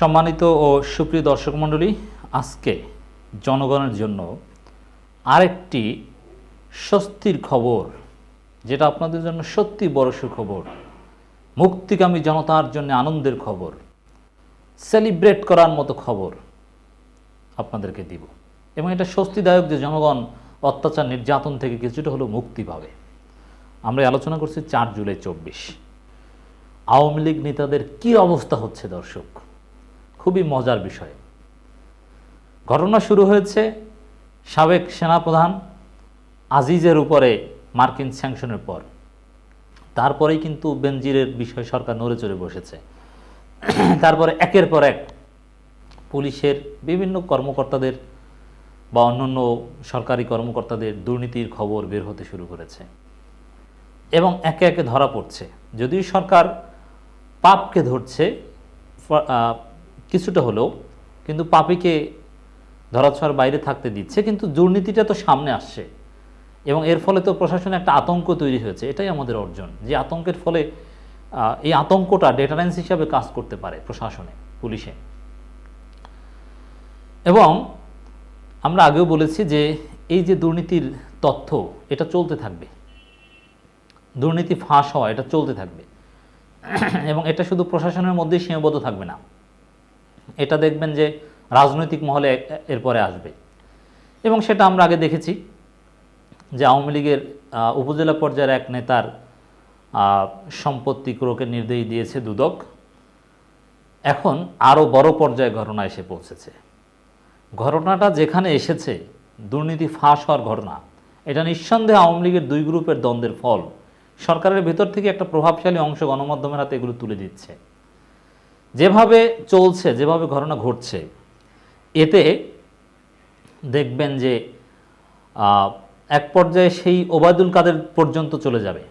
সম্মানিত ও সুপ্রিয় দর্শক মণ্ডলী, আজকে জনগণের জন্য আরেকটি স্বস্তির খবর, যেটা আপনাদের জন্য সত্যি বড় সুখবর, মুক্তিকামী জনতার জন্য আনন্দের খবর, সেলিব্রেট করার মতো খবর আপনাদেরকে দিব। এবং এটা স্বস্তিদায়ক যে জনগণ অত্যাচার নির্যাতন থেকে কিছুটা হলেও মুক্তি পাবে। আমরা আলোচনা করছি চার জুলাই চব্বিশ। আওয়ামী লীগ নেতাদের কী অবস্থা হচ্ছে দর্শক? খুবই মজার বিষয়। ঘটনা শুরু হয়েছে সাবেক সেনাপ্রধান আজিজের উপরে মার্কিন স্যাংশনের পর। তারপরেই কিন্তু বেনজিরের বিষয় সরকার নড়ে চড়ে বসেছে। তারপরে একের পর এক পুলিশের বিভিন্ন কর্মকর্তাদের বা অন্যান্য সরকারি কর্মকর্তাদের দুর্নীতির খবর বের হতে শুরু করেছে। এবং একে একে ধরা পড়ছে। যদিও সরকার পাপকে ধরছে কিছুটা হলেও কিন্তু পাপিকে ধরাছোঁয়ার বাইরে থাকতে দিচ্ছে, কিন্তু দুর্নীতিটা তো সামনে আসছে। এবং এর ফলে তো প্রশাসনে একটা আতঙ্ক তৈরি হয়েছে, এটাই আমাদের অর্জন। যে আতঙ্কের ফলে এই আতঙ্কটা ডেটারেন্স হিসাবে কাজ করতে পারে প্রশাসনে, পুলিশে। এবং আমরা আগেও বলেছি যে এই যে দুর্নীতির তথ্য, এটা চলতে থাকবে। দুর্নীতি ফাঁস হওয়া, এটা চলতে থাকবে। এবং এটা শুধু প্রশাসনের মধ্যেই সীমাবদ্ধ থাকবে না। এটা দেখবেন যে রাজনৈতিক মহলে এরপরে আসবে। এবং সেটা আমরা আগে দেখেছি যে আওয়ামী লীগের উপজেলা পর্যায়ের এক নেতার সম্পত্তি ক্রোকের নির্দেশ দিয়েছে দুদক। এখন আরও বড় পর্যায়ে ঘটনা এসে পৌঁছেছে। ঘটনাটা যেখানে এসেছে, দুর্নীতি ফাঁস হওয়ার ঘটনা, এটা নিঃসন্দেহে আওয়ামী লীগের দুই গ্রুপের দ্বন্দ্বের ফল। সরকারের ভেতর থেকে একটা প্রভাবশালী অংশ গণমাধ্যমের হাতে এগুলো তুলে দিচ্ছে। যেভাবে চলছে, যেভাবে ঘটনা ঘটছে, এতে দেখবেন যে এক পর্যায়ে সেই ওবায়দুল কাদের পর্যন্ত চলে যাবে।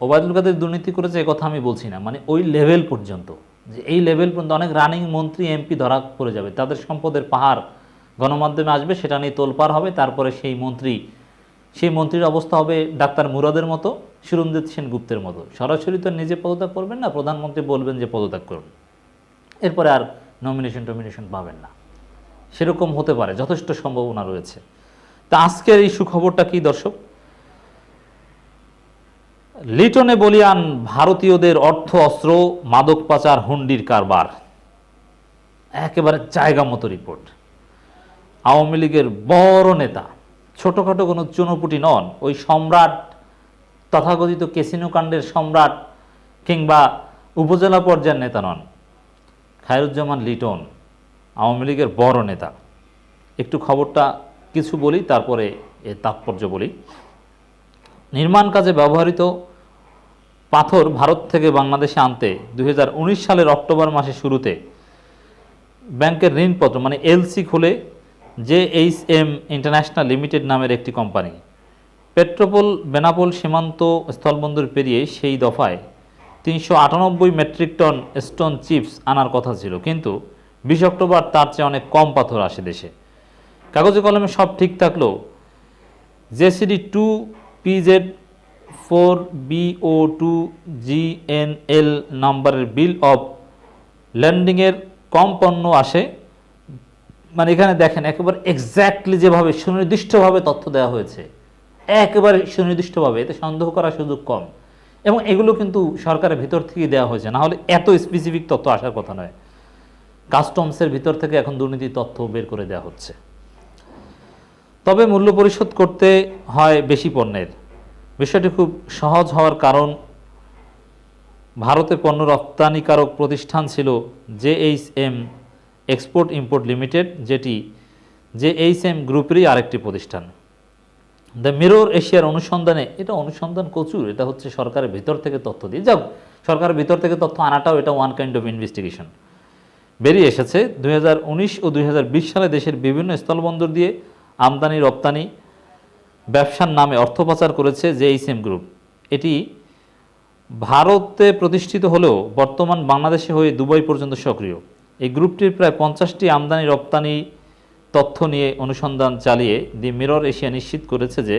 ওবায়দুল কাদের দুর্নীতি করেছে এ কথা আমি বলছি না মানে ওই লেভেল পর্যন্ত। যে এই লেভেল পর্যন্ত অনেক রানিং মন্ত্রী এমপি ধরা পড়ে যাবে। তাদের সম্পদের পাহাড় গণমাধ্যমে আসবে, সেটা নিয়ে তোলপার হবে, তারপরে সেই মন্ত্রী, সেই মন্ত্রীর অবস্থা হবে ডাক্তার মুরাদের মতো। সুরঞ্জিত সেনগুপ্তের মতো। সরাসরি তো নিজে পদত্যাগ করবেন না, প্রধানমন্ত্রী বলবেন যে পদত্যাগ করুন। এরপরে আর নমিনেশন টমিনেশন পাবেন না। সেরকম হতে পারে, যথেষ্ট সম্ভাবনা রয়েছে। তা আজকের এই সুখবরটা কি দর্শক? লিটনে বলিয়ান ভারতীয়দের অর্থ অস্ত্র, মাদক পাচার, হুন্ডির কারবার। একেবারে জায়গা মতো রিপোর্ট আওয়ামী লীগের বড় নেতা, ছোটোখাটো কোনো চুনোপুটি নন, ওই সম্রাট তথাকথিত কাণ্ডের সম্রাট কিংবা উপজেলা পর্যায়ের নেতা নন। খায়রুজ্জামান লিটন, আওয়ামী লীগের বড় নেতা। একটু খবরটা কিছু বলি, তারপরে এর তাৎপর্য বলি। নির্মাণ কাজে ব্যবহৃত পাথর ভারত থেকে বাংলাদেশে আনতে দু হাজার উনিশ সালের অক্টোবর মাসের শুরুতে ব্যাংকের ঋণপত্র মানে এলসি খুলে J H M international limited নামের একটি কোম্পানি পেট্রোপোল, বেনাপোল সীমান্ত স্থলবন্দর পেরিয়ে সেই দফায় তিনশো আটানব্বই মেট্রিক টন স্টোন চিপস আনার কথা ছিল। কিন্তু বিশ অক্টোবর তার চেয়ে অনেক কম পাথর আসে দেশে। কাগজে কলমে সব ঠিক থাকলেও JCD two PZ four BO two GNL নাম্বারের বিল অফ ল্যান্ডিংয়ের কম পণ্য আসে। মানে এখানে দেখেন একেবারে এক্স্যাক্টলি যেভাবে সুনির্দিষ্টভাবে তথ্য দেওয়া হয়েছে। একেবারে সুনির্দিষ্টভাবে, এতে সন্দেহ করার সুযোগ কম। এবং এগুলো কিন্তু সরকারের ভিতর থেকে দেওয়া হয়েছে, না হলে এত স্পেসিফিক তথ্য আসার কথা নয়। কাস্টমসের ভিতর থেকে এখন দুর্নীতির তথ্য বের করে দেওয়া হচ্ছে। তবে মূল্য পরিশোধ করতে হয় বেশি পণ্যের। বিষয়টি খুব সহজ হওয়ার কারণ, ভারতে পণ্য রপ্তানিকারক প্রতিষ্ঠান ছিল J H M export import limited, যেটি জেএইচ এম গ্রুপেরই আরেকটি প্রতিষ্ঠান। দ্য মিরর এশিয়ার অনুসন্ধানে, এটা অনুসন্ধান কচুর, এটা হচ্ছে সরকারের ভিতর থেকে তথ্য দিয়ে। যাক সরকারের ভিতর থেকে তথ্য আনাটাও এটা ওয়ান কাইন্ড অফ ইনভেস্টিগেশন বেরিয়ে এসেছে দুই হাজার উনিশ ও দুই হাজার বিশ সালে দেশের বিভিন্ন স্থলবন্দর দিয়ে আমদানি, রপ্তানি, ব্যবসার নামে অর্থ পাচার করেছে জেইসএম গ্রুপ এটি ভারতে প্রতিষ্ঠিত হলেও বর্তমান বাংলাদেশে হয়ে দুবাই পর্যন্ত সক্রিয়। এই গ্রুপটির প্রায় পঞ্চাশটি আমদানি, রপ্তানি তথ্য নিয়ে অনুসন্ধান চালিয়ে দি মিরর এশিয়া নিশ্চিত করেছে যে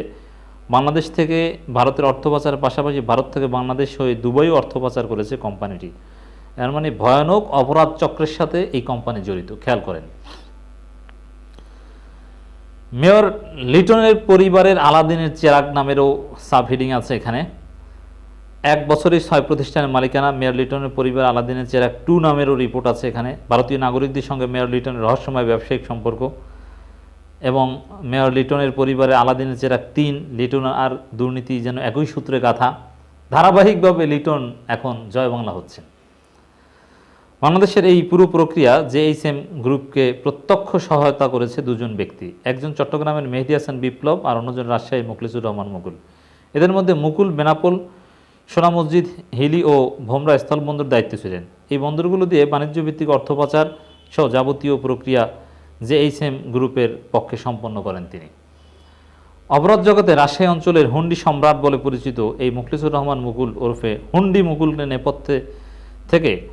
বাংলাদেশ থেকে ভারতের অর্থ পাচারের পাশাপাশি ভারত থেকে বাংলাদেশ হয়ে দুবাইও অর্থ পাচার করেছে কোম্পানিটি। এর মানে ভয়ানক অপরাধ চক্রের সাথে এই কোম্পানি জড়িত, খেয়াল করেন। মেয়র লিটনের পরিবারের আলাদিনের চেরাগ নামেরও সাব হেডিং আছে এখানে। এক বছরের ছয় প্রতিষ্ঠানের মালিকানা মেয়র লিটনের পরিবার আলাদিনের চেরাগ টু নামেরও রিপোর্ট আছে এখানে। ভারতীয় নাগরিকদের সঙ্গে মেয়র লিটনের রহস্যময় ব্যবসায়িক সম্পর্ক এবং মেয়র লিটনের পরিবারে আলাদিনের চেরাগ তিন, লিটন আর দুর্নীতি যেন একই সূত্রে গাথা। ধারাবাহিকভাবে লিটন এখন জয় বাংলা হচ্ছেন। বাংলাদেশের এই পুরো প্রক্রিয়া জেএইচএম গ্রুপকে প্রত্যক্ষ সহায়তা করেছে দুজন ব্যক্তি। একজন চট্টগ্রামের মেহেদি হাসান বিপ্লব আর অন্যজন রাজশাহী মুখলিসুর রহমান মুকুল। এদের মধ্যে মুকুল বেনাপোল সোনা মসজিদ, হিলি ও ভোমরা স্থলবন্দর দায়িত্ব ছিলেন। এই বন্দরগুলো দিয়ে বাণিজ্য ভিত্তিক অর্থ পাচার সহ যাবতীয় প্রক্রিয়া জেএইচএম গ্রুপের পক্ষে সম্পন্ন করেন তিনি। অপরাধ জগতে রাজশাহী অঞ্চলের হুন্ডি সম্রাট বলে পরিচিত এই মুখলিসুর রহমান মুকুল ওরফে হুন্ডি মুকুলের নেপথ্যে থেকে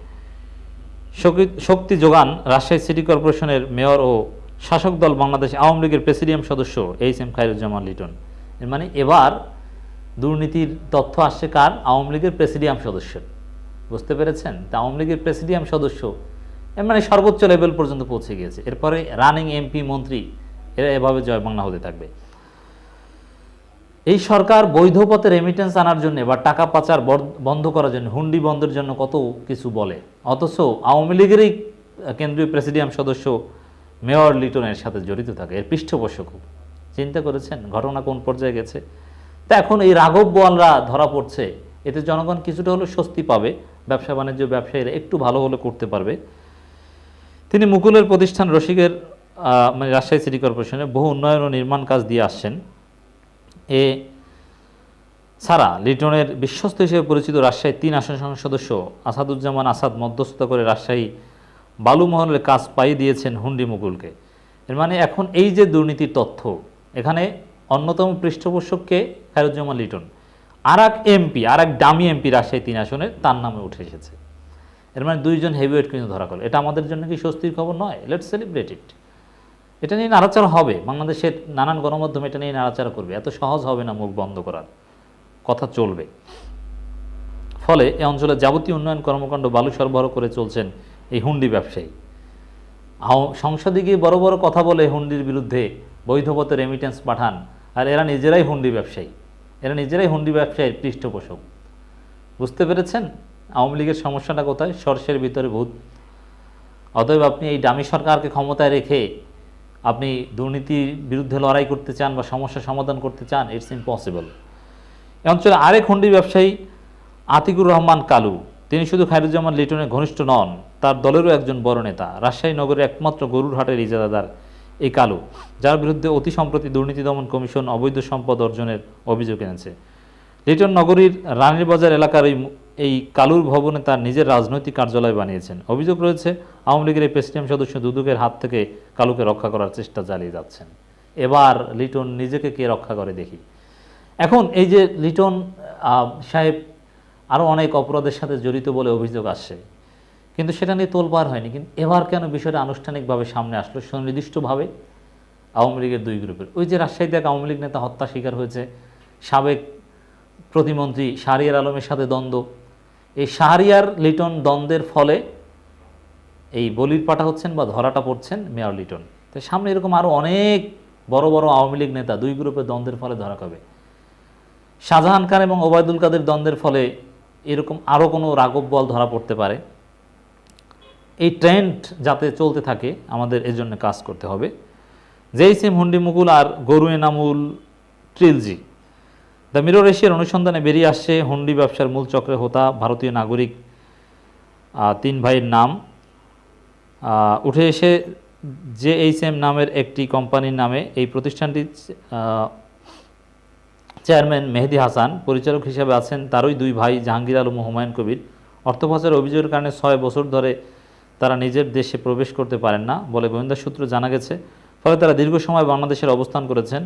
শক্তি- যোগান রাজশাহী সিটি কর্পোরেশনের মেয়র ও শাসক দল বাংলাদেশ আওয়ামী লীগের প্রেসিডিয়াম সদস্য এইচ এম খায়রুজ্জামান লিটন। মানে এবার দুর্নীতির তথ্য আসছে কার? আওয়ামী লীগের প্রেসিডিয়াম সদস্য। বুঝতে পেরেছেন? তা আওয়ামী লীগের প্রেসিডিয়াম সদস্য মানে সর্বোচ্চ লেভেল পর্যন্ত পৌঁছে গিয়েছে। এরপরে রানিং এমপি মন্ত্রী, এরা এভাবে জয় বাংলা হতে থাকবে। এই সরকার বৈধ পথে রেমিটেন্স আনার জন্য বা টাকা পাচার বন্ধ করার জন্য, হুন্ডি বন্ধের জন্য কত কিছু বলে। অথচ আওয়ামী লীগেরই কেন্দ্রীয় প্রেসিডিয়াম সদস্য মেয়র লিটনের সাথে জড়িত থাকে। এর পৃষ্ঠপোষক চিন্তা করেছেন? ঘটনা কোন পর্যায়ে গেছে? তা এখন এই রাঘব বোয়ালরা ধরা পড়ছে। এতে জনগণ কিছুটা হলেও স্বস্তি পাবে। ব্যবসা বাণিজ্য ব্যবসায়ীরা একটু ভালো হলে করতে পারবে। তিনি মুকুলের প্রতিষ্ঠান রসিকের মানে রাজশাহী সিটি কর্পোরেশনে বহু উন্নয়ন ও নির্মাণ কাজ দিয়ে আসছেন। এ ছাড়া লিটনের বিশ্বস্ত হিসেবে পরিচিত রাজশাহী তিন আসন সংসদ সদস্য আসাদুজ্জামান আসাদ মধ্যস্থতা করে রাজশাহী বালুমহলের কাজ পাইয়ে দিয়েছেন হুন্ডি মুকুলকে। এর মানে এখন এই যে দুর্নীতির তথ্য, এখানে অন্যতম পৃষ্ঠপোষককে খায়রুজ্জামান লিটন। আর এক এমপি আর এক দামি এমপি রাজশাহী তিন আসনে তার নামে উঠে এসেছে। এর মানে দুইজন হেভিওয়েট কিন্তু ধরা করল এটা আমাদের জন্য কি স্বস্তির খবর নয়? লেট সেলিব্রেট ইট এটা নিয়ে নাড়াচাড়া হবে। বাংলাদেশের নানান গণমাধ্যম এটা নিয়ে নাড়াচাড়া করবে। এত সহজ হবে না মুখ বন্ধ করার। কথা চলবে। ফলে এ অঞ্চলে যাবতীয় উন্নয়ন কর্মকাণ্ড বালু সরবরাহ করে চলছেন এই হুন্ডি ব্যবসায়ী। সংসদে গিয়ে বড় বড় কথা বলে হুন্ডির বিরুদ্ধে বৈধ রেমিটেন্স পাঠান আর এরা নিজেরাই হুন্ডি ব্যবসায়ী। এরা নিজেরাই হুন্ডি ব্যবসায়ীর পৃষ্ঠপোষক। বুঝতে পেরেছেন? আওয়ামী লীগের সমস্যাটা কোথায়? সর্ষের ভিতরে ভূত। অতএব আপনি এই দামি সরকারকে ক্ষমতায় রেখে আপনি দুর্নীতির বিরুদ্ধে লড়াই করতে চান বা সমস্যা সমাধান করতে চান ইটস ইম্পসিবল এ অঞ্চলে আরেক হুন্ডি ব্যবসায়ী, আতিকুর রহমান কালু। তিনি শুধু খায়রুজ্জামান লিটনের ঘনিষ্ঠ নন, তার দলেরও একজন বড় নেতা। রাজশাহী নগরের একমাত্র গরুর হাটের ইজাদাদার এই কালু, যার বিরুদ্ধে অতি সম্প্রতি দুর্নীতি দমন কমিশন অবৈধ সম্পদ অর্জনের অভিযোগ এনেছে। লিটন নগরীর রানীর বাজার এলাকার এই এই কালুর ভবনে তার নিজের রাজনৈতিক কার্যালয় বানিয়েছেন। অভিযোগ রয়েছে, আওয়ামী লীগের এই প্রেসিডিয়াম সদস্য দুদুকের হাত থেকে কালুকে রক্ষা করার চেষ্টা চালিয়ে যাচ্ছেন। এবার লিটন নিজেকে কে রক্ষা করে দেখি। এখন এই যে লিটন সাহেব আরও অনেক অপরাধের সাথে জড়িত বলে অভিযোগ আসছে। কিন্তু সেটা নিয়ে তোলপার হয়নি। কিন্তু এবার কেন বিষয়টা আনুষ্ঠানিকভাবে সামনে আসলো সুনির্দিষ্টভাবে আওয়ামী লীগের দুই গ্রুপের? ওই যে রাজশাহীতে এক আওয়ামী লীগ নেতা হত্যা শিকার হয়েছে, সাবেক প্রতিমন্ত্রী শাহরিয়ার আলমের সাথে দ্বন্দ্ব। এই শাহরিয়ার লিটন দ্বন্দ্বের ফলে এই বলির পাটা হচ্ছেন বা ধরাটা পড়ছেন মেয়র লিটন। তো সামনে এরকম আরও অনেক বড় বড় আওয়ামী লীগ নেতা দুই গ্রুপের দ্বন্দ্বের ফলে ধরা খাবে। শাহজাহান খান এবং ওবায়দুল কাদের দ্বন্দ্বের ফলে এরকম আরও কোনো রাগব বল ধরা পড়তে পারে। এই ট্রেন্ড যাতে চলতে থাকে, আমাদের এর জন্য কাজ করতে হবে। যেই সিম হুন্ডি মুকুল আর গরু এনামুল ট্রিলজি দ্য মিরর এশিয়ার অনুসন্ধানে বেরিয়ে আসছে হুন্ডি ব্যবসার মূল চক্রে হোতা ভারতীয় নাগরিক তিন ভাইয়ের নাম। উঠে এসে জে এইচ এম নামের একটি কোম্পানির নামে এই প্রতিষ্ঠানটি চেয়ারম্যান মেহেদি হাসান, পরিচালক হিসেবে আছেন তারই দুই ভাই জাহাঙ্গীর আলম হুমায়ুন কবির। অর্থ অভিযোগের কারণে ছয় বছর ধরে তারা নিজের দেশে প্রবেশ করতে পারেন না বলে গোয়েন্দা সূত্র জানা গেছে। ফলে তারা দীর্ঘ সময় বাংলাদেশের অবস্থান করেছেন।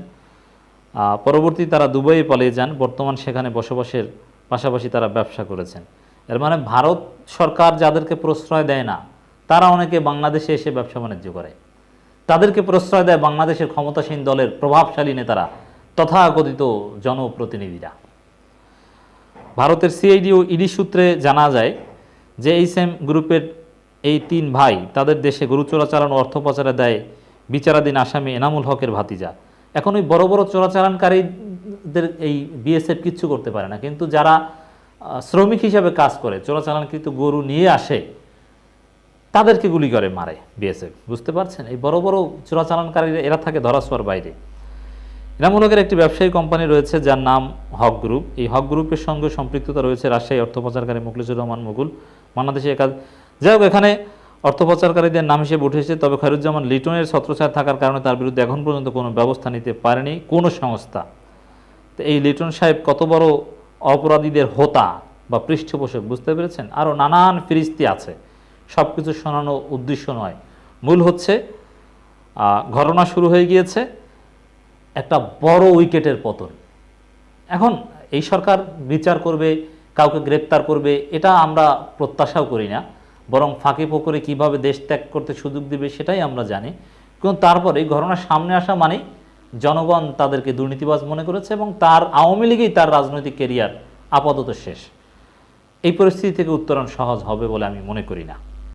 পরবর্তী তারা দুবাইয়ে পালিয়ে যান। বর্তমান সেখানে বসবাসের পাশাপাশি তারা ব্যবসা করেছেন। এর মানে ভারত সরকার যাদেরকে প্রশ্রয় দেয় না, তারা অনেকে বাংলাদেশে এসে ব্যবসা বাণিজ্য করে। তাদেরকে প্রশ্রয় দেয় বাংলাদেশের ক্ষমতাসীন দলের প্রভাবশালী নেতারা, তথাকথিত জনপ্রতিনিধিরা। ভারতের সিআইডি ও ইডি সূত্রে জানা যায় যে এই সেম গ্রুপের এই তিন ভাই তাদের দেশে গরু চোরাচালান অর্থ পাচারে দেয় বিচারাধীন আসামি এনামুল হকের ভাতিজা। এখন ওই বড় বড় চোরাচালানকারীদের এই বিএসএফ কিচ্ছু করতে পারে না। কিন্তু যারা শ্রমিক হিসাবে কাজ করে চোরাচালানকৃত গরু নিয়ে আসে, তাদেরকে গুলি করে, মারে বিএসএফ। বুঝতে পারছেন? এই বড় বড় চোরাচালানকারীরা এরা থাকে ধরাছোঁয়ার বাইরে। ইনামূলকের একটি ব্যবসায়ী কোম্পানি রয়েছে যার নাম হক গ্রুপ। এই হক গ্রুপের সঙ্গে সম্পৃক্ততা রয়েছে রাজশাহী অর্থ পাচারকারী মুখলিসুর রহমান মুকুল বাংলাদেশে একাজ যাই হোক, এখানে অর্থ পাচারকারীদের নাম হিসেবে উঠেছে তবে খয়রুজ্জামান লিটনের ছত্রছায়া থাকার কারণে তার বিরুদ্ধে এখন পর্যন্ত কোনো ব্যবস্থা নিতে পারেনি কোনো সংস্থা। তো এই লিটন সাহেব কত বড় অপরাধীদের হোতা বা পৃষ্ঠপোষক বুঝতে পেরেছেন? আরও নানান ফিরিস্তি আছে। সব কিছু শোনানো উদ্দেশ্য নয়। মূল হচ্ছে ঘটনা শুরু হয়ে গিয়েছে একটা বড় উইকেটের পতন। এখন এই সরকার বিচার করবে, কাউকে গ্রেপ্তার করবে, এটা আমরা প্রত্যাশাও করি না। বরং ফাঁকে পুকুরে কীভাবে দেশ ত্যাগ করতে সুযোগ দেবে সেটাই আমরা জানি। কিন্তু তারপরে এই ঘটনা সামনে আসা মানে জনগণ তাদেরকে দুর্নীতিবাজ মনে করেছে এবং তার আওয়ামী লীগেই তার রাজনৈতিক কেরিয়ার আপাতত শেষ। এই পরিস্থিতি থেকে উত্তরণ সহজ হবে বলে আমি মনে করি না।